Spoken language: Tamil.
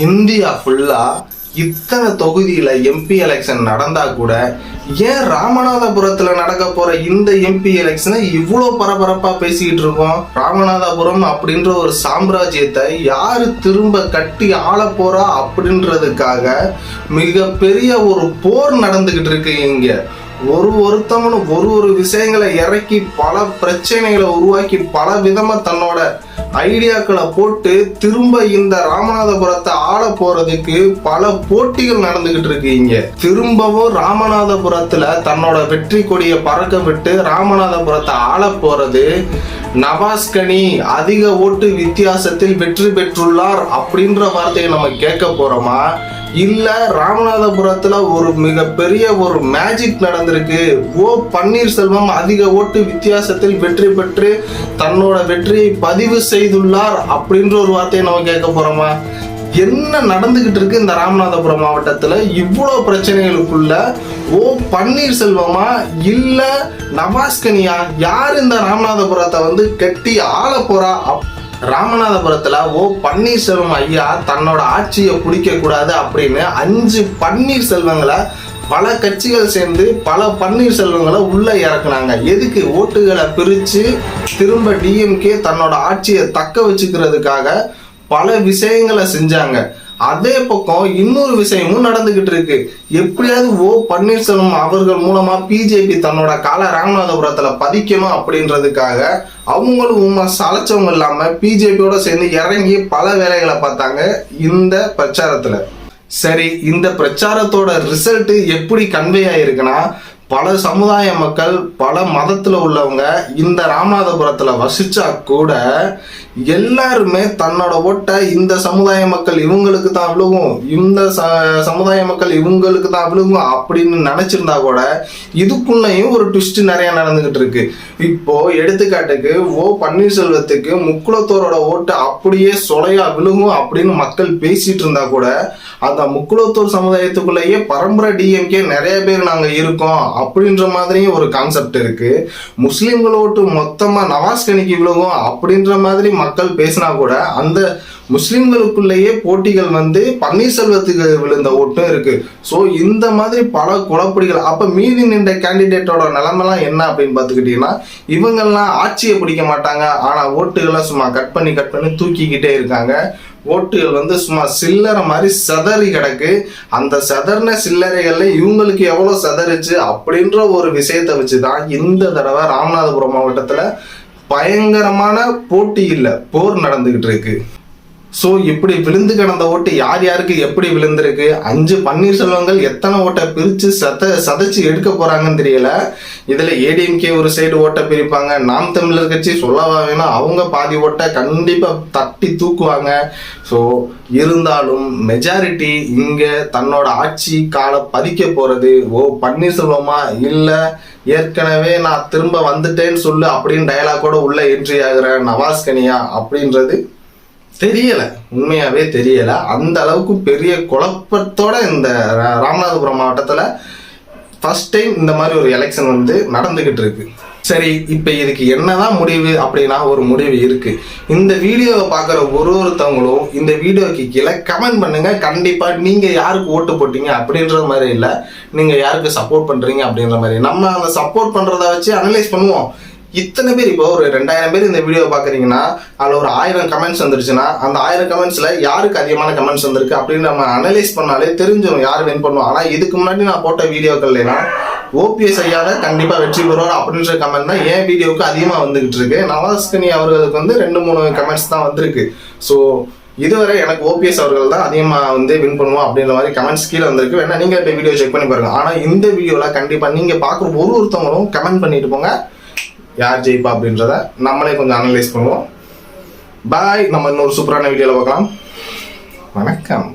இந்தியா ஃபுல்லா இத்தனை தொகுதியில எம்பி எலெக்ஷன் நடந்தா கூட ஏன் ராமநாதபுரத்துல நடக்க போற இந்த எம்பி எலெக்ஷனை இவ்வளோ பரபரப்பா பேசிக்கிட்டு இருக்கோம்? ராமநாதபுரம் அப்படின்ற ஒரு சாம்ராஜ்யத்தை யாரு திரும்ப கட்டி ஆள போறா அப்படின்றதுக்காக மிகப்பெரிய ஒரு போர் நடந்துகிட்டு இருக்கு இங்க. ஒரு ஒருத்தவனும் ஒரு ஒரு விஷயங்களை இறக்கி பல பிரச்சனைகளை உருவாக்கி பல விதமா தன்னோட ஐடியாக்களை போட்டு திரும்ப இந்த ராமநாதபுரத்தை ஆள போறதுக்கு பல போட்டிகள் நடந்துகிட்டு இருக்கு இங்க. திரும்பவும் ராமநாதபுரத்துல தன்னோட வெற்றி கொடியை பறக்க விட்டு ராமநாதபுரத்தை ஆள போறது நவாஸ்கனி அதிக ஓட்டு வித்தியாசத்தில் வெற்றி பெற்றுள்ளார் அப்படின்ற வார்த்தையை நம்ம கேட்க போறோமா? இல்லை ராமநாதபுரத்தில் ஒரு மிகப்பெரிய ஒரு மேஜிக் நடந்திருக்கு. ஓ பன்னீர்செல்வம் அதிக ஓட்டு வித்தியாசத்தில் வெற்றி பெற்று தன்னோட வெற்றியை பதிவு செய்துள்ளார் அப்படின்ற ஒரு வார்த்தையை நம்ம கேட்க போகிறோமா என்ன நடந்துகிட்டு இருக்கு இந்த ராமநாதபுரம் மாவட்டத்தில்? இவ்வளோ பிரச்சனைகளுக்குள்ள ஓ பன்னீர்செல்வமா? இல்லை நவாஸ்கனியா? யார் இந்த ராமநாதபுரத்தை வந்து கட்டி ஆள போறா அப்- ராமநாதபுரத்தில் ஓ பன்னீர்செல்வம் ஐயா தன்னோட ஆட்சியை பிடிக்கக்கூடாது அப்படின்னு அஞ்சு பன்னீர்செல்வங்களை பல கட்சிகள் சேர்ந்து பல பன்னீர்செல்வங்களை உள்ளே இறக்குனாங்க. எதுக்கு? ஓட்டுகளை பிரித்து திரும்ப டிஎம்கே தன்னோட ஆட்சியை தக்க வச்சுக்கிறதுக்காக பல விஷயங்களை செஞ்சாங்க. அதே பக்கம் இன்னொரு விஷயமும் நடந்துகிட்டு இருக்கு. எப்படியாவது ஓ பன்னீர்செல்வம் அவர்கள் மூலமா பிஜேபி தன்னோட கால ராமநாதபுரத்துல பதிக்கணும் அப்படின்றதுக்காக அவங்களும் உண்மை சளைச்சவங்க இல்லாம பிஜேபியோட சேர்ந்து இறங்கி பல வேலைகளை பார்த்தாங்க இந்த பிரச்சாரத்துல. சரி இந்த பிரச்சாரத்தோட ரிசல்ட் எப்படி கன்வே ஆயிருக்குன்னா பல சமுதாய மக்கள் பல மதத்துல உள்ளவங்க இந்த ராமநாதபுரத்துல வசிச்சா கூட எல்லாருமே தன்னோட ஓட்டை இந்த சமுதாய மக்கள் இவங்களுக்கு தான் விழுகும். இந்த ச- சமுதாய மக்கள் இவங்களுக்கு தான் விழுகும் அப்படின்னு நினைச்சிருந்தா கூட இதுக்குள்ளேயும் ஒரு ட்விஸ்ட் நிறைய நடந்துகிட்டு இருக்கு. இப்போ எடுத்துக்காட்டுக்கு ஓ பன்னீர்செல்வத்துக்கு முக்குளத்தோரோட ஓட்டு அப்படியே சொலையா விழுகும் அப்படின்னு மக்கள் பேசிட்டு இருந்தா கூட அந்த முக்குளத்தூர் சமுதாயத்துக்குள்ளேயே பரம்பரை டிஎம்கே நிறைய பேர் நாங்க இருக்கோம் அப்படின்ற மாதிரியும் ஒரு கான்செப்ட் இருக்கு. முஸ்லிம்கள் ஓட்டு மொத்தமா நவாஸ்கனிக்கு விழுகும் அப்படின்ற மாதிரி மக்கள் பேசினா கூட அந்த முஸ்லிம்களுக்குள்ளேயே போட்டிகள் வந்து பன்னீர்செல்வத்துக்கு விழுந்த ஓட்டும் இருக்கு. ஸோ இந்த மாதிரி பல குழப்படிகள் அப்ப மீதி நின்ற கேண்டிடேட்டோட நிலைமைலாம் என்ன அப்படின்னு பார்த்துக்கிட்டீங்கன்னா இவங்கெல்லாம் ஆட்சியை பிடிக்க மாட்டாங்க. ஆனா ஓட்டுகளை சும்மா கட் பண்ணி கட் பண்ணி தூக்கிக்கிட்டே இருக்காங்க. ஓட்டுகள் வந்து சும்மா சில்லறை மாதிரி செதறி கிடக்கு. அந்த செதறின சில்லறைகள்ல இவங்களுக்கு எவ்வளவு செதறிச்சு அப்படின்ற ஒரு விஷயத்தை வச்சுதான் இந்த தடவை ராமநாதபுரம் மாவட்டத்துல பயங்கரமான போட்டி இல்ல போர் நடந்துகிட்டு இருக்கு. ஸோ இப்படி விழுந்து கிடந்த ஓட்டு யார் யாருக்கு எப்படி விழுந்திருக்கு? அஞ்சு பன்னீர்செல்வங்கள் எத்தனை ஓட்டை பிரித்து சத சதைச்சு எடுக்க போகிறாங்கன்னு தெரியல. இதில் ஏடிஎம்கே ஒரு சைடு ஓட்டை பிரிப்பாங்க. நாம் தமிழர் கட்சி சொல்லவா வேணும் அவங்க பாதி ஓட்டை கண்டிப்பாக தட்டி தூக்குவாங்க. ஸோ இருந்தாலும் மெஜாரிட்டி இங்கே தன்னோட ஆட்சி காலை பதிக்க போகிறது ஓ பன்னீர்செல்வமா இல்லை? ஏற்கனவே நான் திரும்ப வந்துட்டேன்னு சொல்லு அப்படின்னு டயலாக்கோட உள்ள என்ட்ரி ஆகிற நவாஸ் கனியா அப்படின்றது தெரியல. உண்மையாவே தெரியல. அந்த அளவுக்கு பெரிய குழப்பத்தோட இந்த ராமநாதபுரம் மாவட்டத்தில் ஃபர்ஸ்ட் டைம் இந்த மாதிரி ஒரு எலெக்ஷன் வந்து நடந்துக்கிட்டு இருக்கு. சரி இப்போ இதுக்கு என்னதான் முடிவு அப்படின்னா ஒரு முடிவு இருக்கு. இந்த வீடியோவை பார்க்குற ஒரு ஒருத்தவங்களும் இந்த வீடியோக்கு கீழே கமெண்ட் பண்ணுங்க. கண்டிப்பா நீங்க யாருக்கு ஓட்டு போட்டீங்க அப்படின்ற மாதிரி இல்லை. நீங்க யாருக்கு சப்போர்ட் பண்றீங்க அப்படின்ற மாதிரி. நம்ம அந்த சப்போர்ட் பண்றத வச்சு அனலைஸ் பண்ணுவோம். இத்தனை பேர் இப்போ ஒரு ரெண்டாயிரம் பேர் இந்த வீடியோ பார்க்குறீங்கன்னா அதில் ஒரு ஆயிரம் கமெண்ட்ஸ் வந்துருச்சுன்னா அந்த ஆயிரம் கமெண்ட்ஸில் யாருக்கு அதிகமான கமெண்ட்ஸ் வந்திருக்கு அப்படின்னு நம்ம அனலைஸ் பண்ணாலே தெரிஞ்சிடும் யார் வின் பண்ணுவோம் ஆனால் இதுக்கு முன்னாடி நான் போட்ட வீடியோக்கள்லாம் ஓபிஎஸ் ஐயாவை கண்டிப்பாக வெற்றி பெறுவார் அப்படின்ற கமெண்ட் தான் என் வீடியோவுக்கு அதிகமாக வந்துகிட்டு இருக்கு. நவாஸ்கனி அவர்களுக்கு வந்து ரெண்டு மூணு கமெண்ட்ஸ் தான் வந்திருக்கு. ஸோ இதுவரை எனக்கு ஓபிஎஸ் அவர்கள் தான் அதிகமாக வந்து வின் பண்ணுவோம் அப்படின்ற மாதிரி கமெண்ட்ஸ் கீழே வந்திருக்கு. வேணா நீங்கள் இந்த வீடியோ செக் பண்ணி பாருங்க. ஆனால் இந்த வீடியோவில் கண்டிப்பாக நீங்கள் பார்க்குற ஒரு ஒருத்தவங்களும் கமெண்ட் பண்ணிட்டு போங்க. யார் ஜெயிப்பா அப்படின்றத நம்மளே கொஞ்சம் அனலைஸ் பண்ணுவோம். பாய் நம்ம இன்னொரு சூப்பரான வீடியோவில் பார்க்கலாம். வணக்கம்.